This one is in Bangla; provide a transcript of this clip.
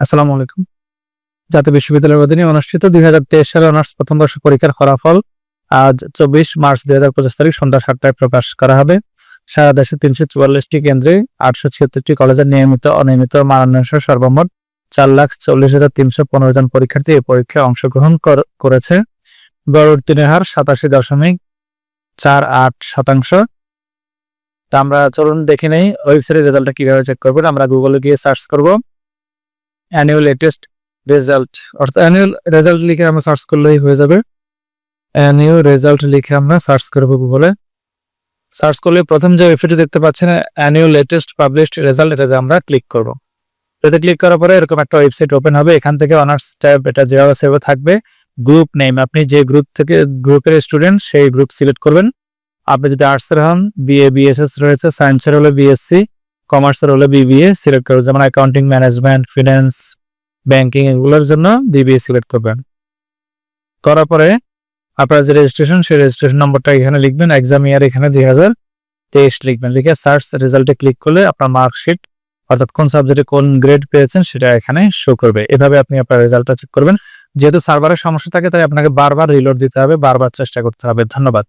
আসসালামু আলাইকুম। জাতীয় বিশ্ববিদ্যালয়ের অধীনে অনুষ্ঠিত দুই হাজার তেইশ সালে অনার্স প্রথম বর্ষ পরীক্ষার ফলাফল আজ চব্বিশ মার্চ দুই হাজার পঁচিশ তারিখ সন্ধ্যা সাতটায় প্রকাশ করা হবে। সারা দেশে তিনশো চুয়াল্লিশটি কেন্দ্রে আটশো ছিয়াত্তরটি কলেজের নিয়মিত, অনিয়মিত মানান্যাংশ সর্বমোট চার লাখ চল্লিশ হাজার তিনশো পনেরো জন পরীক্ষার্থী এই পরীক্ষায় অংশগ্রহণ করেছে। গড় উত্তীর্ণের হার সাতাশি দশমিক চার আট শতাংশ। তা আমরা চলুন দেখে নেই, ওয়েবসাইটের রেজাল্টটা কীভাবে চেক করবেন আমরা গুগলে গিয়ে সার্চ করব। অ্যানুয়াল লেটেস্ট রেজাল্ট অর্থাৎ অ্যানুয়াল রেজাল্ট লিখে আমরা সার্চ করলেই হয়ে যাবে। অ্যানুয়াল রেজাল্ট লিখে আমরা সার্চ করব গুগলে সার্চ করলে প্রথম যে ওয়েবসাইটে দেখতে পাচ্ছেন অ্যানুয়াল লেটেস্ট পাবলিশড রেজাল্ট এটাতে আমরা ক্লিক করব। এটাতে ক্লিক করার পরে এরকম একটা ওয়েবসাইট ওপেন হবে, এখান থেকে অনার্স ট্যাব এটা যেভাবে সেভাবে থাকবে গ্রুপ নেম আপনি যে গ্রুপ থেকে গ্রুপের স্টুডেন্ট সেই গ্রুপ সিলেক্ট করবেন। আপনি যদি আর্টসের হন বিএ বিএসএস রয়েছে সায়েন্সের হলে বিএসসি কমার্সের হলে বিবিএ সিলেক্ট করবেন যেমন অ্যাকাউন্টিং ম্যানেজমেন্ট ফিনান্স ব্যাংকিং এগুলোর জন্য বিবিএ সিলেক্ট করবেন। করার পরে আপনার যে রেজিস্ট্রেশন সেই রেজিস্ট্রেশন নম্বরটা এখানে লিখবেন এক্সাম ইয়ার এখানে দুই হাজার তেইশ লিখবেন। লিখে সার্চ রেজাল্টে ক্লিক করলে আপনার মার্কশিট অর্থাৎ কোন সাবজেক্টে কোন গ্রেড পেয়েছেন, সেটা এখানে শো করবে। এভাবে আপনি আপনার রেজাল্টটা চেক করবেন। যেহেতু সার্ভারের সমস্যা থাকে, তাই আপনাকে বারবার রিলোড দিতে হবে, বারবার চেষ্টা করতে হবে। ধন্যবাদ।